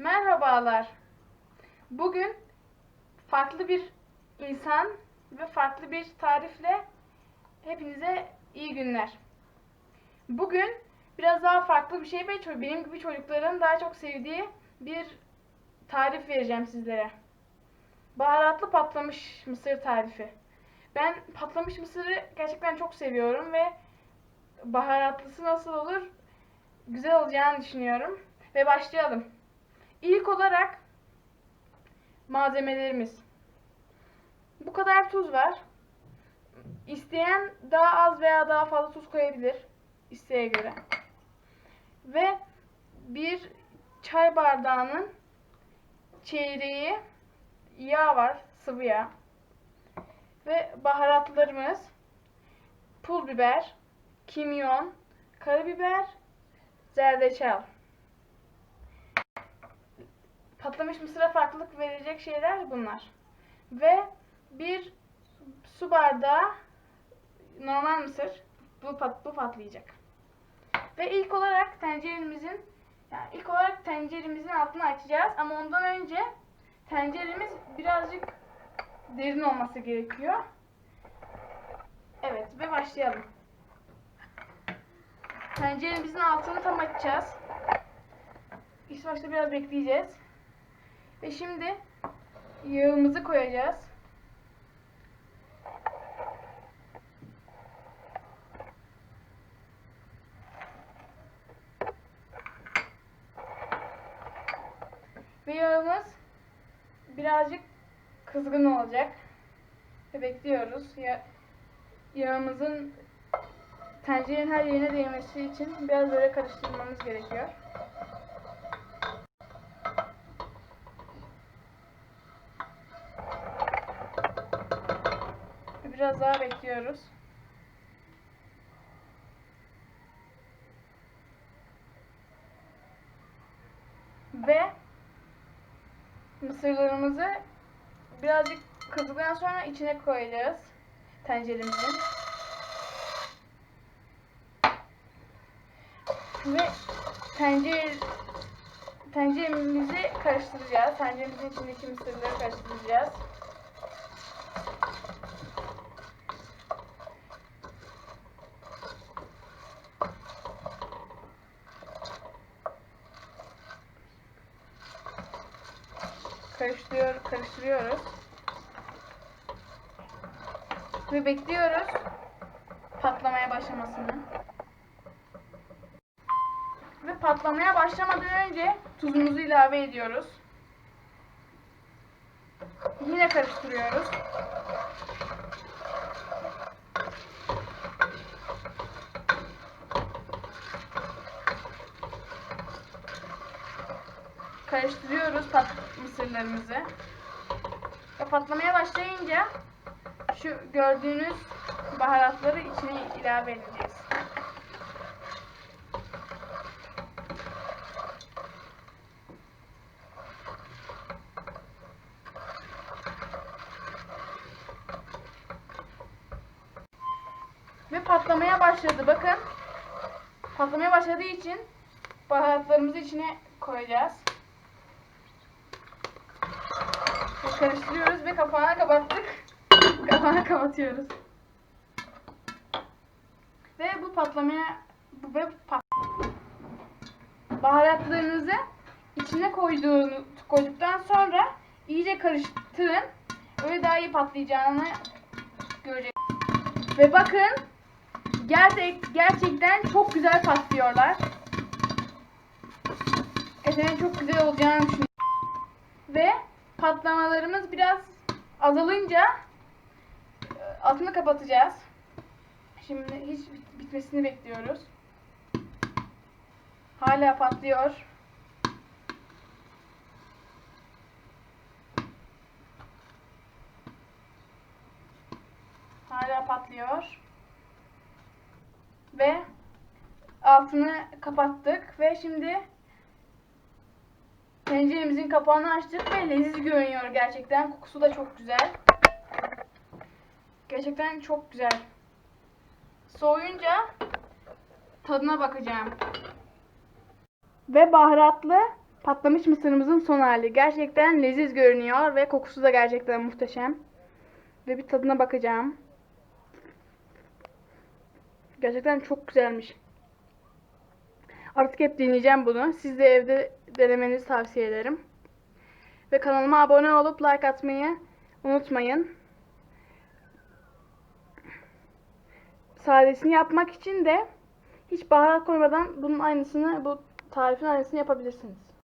Merhabalar. Bugün farklı bir insan ve farklı bir tarifle hepinize iyi günler. Bugün biraz daha farklı bir şey ve benim gibi çocukların daha çok sevdiği bir tarif vereceğim sizlere. Baharatlı patlamış mısır tarifi. Ben patlamış mısırı gerçekten çok seviyorum ve baharatlısı nasıl olur güzel olacağını düşünüyorum. Ve başlayalım. İlk olarak malzemelerimiz. Bu kadar tuz var. İsteyen daha az veya daha fazla tuz koyabilir. isteğe göre. Ve bir çay bardağının çeyreği yağ var. Sıvı yağ. Ve baharatlarımız pul biber, kimyon, karabiber, zerdeçal. Patlamış mısıra farklılık verecek şeyler bunlar. Ve bir su bardağı normal mısır. Bu, pat, bu patlayacak. Ve ilk olarak tenceremizin yani ilk olarak tenceremizin altını açacağız ama ondan önce tenceremiz birazcık derin olması gerekiyor. Evet ve başlayalım. Tenceremizin altını tam açacağız. İlk başta biraz bekleyeceğiz. Ve şimdi yağımızı koyacağız. Yağımız birazcık kızgın olacak. Ve bekliyoruz. Ya, yağımızın tencerenin her yerine değmesi için biraz böyle karıştırmamız gerekiyor. Biraz daha bekliyoruz. Ve mısırlarımızı birazcık kızdıktan sonra içine koyacağız tenceremizin. Ve tencere tenceremizi karıştıracağız. Tenceremizin içindeki mısırları karıştıracağız. Karıştırıyor, karıştırıyoruz. Ve bekliyoruz patlamaya başlamasını. Ve patlamaya başlamadan önce tuzumuzu ilave ediyoruz. Yine karıştırıyoruz. Karıştırıyoruz pat mısırlarımızı. Ve patlamaya başlayınca şu gördüğünüz baharatları içine ilave edeceğiz. Ve patlamaya başladı. Bakın. Patlamaya başladığı için baharatlarımızı içine koyacağız. Ve karıştırıyoruz ve kapağını kapattık. Kapağını kapatıyoruz. Ve bu patlamaya ve pat baharatlarınızı içine koyduğunu koyduktan sonra iyice karıştırın. Öyle daha iyi patlayacağını görecek. Ve bakın gerçek gerçekten çok güzel patlıyorlar. Gerçekten çok güzel olacağını düşünüyorum. Ve patlamalarımız biraz azalınca e, altını kapatacağız. Şimdi hiç bit- bitmesini bekliyoruz. Hala patlıyor. Hala patlıyor. Ve altını kapattık ve şimdi Tenceremizin kapağını açtık ve leziz görünüyor gerçekten. Kokusu da çok güzel. Gerçekten çok güzel. Soğuyunca tadına bakacağım. Ve baharatlı Patlamış mısırımızın son hali. Gerçekten leziz görünüyor ve kokusu da gerçekten muhteşem. Ve bir tadına bakacağım. Gerçekten çok güzelmiş. Artık hep deneyeceğim bunu. Siz de evde denemenizi tavsiye ederim. Ve kanalıma abone olup like atmayı unutmayın. Sadesini yapmak için de hiç baharat koymadan bunun aynısını, bu tarifin aynısını yapabilirsiniz.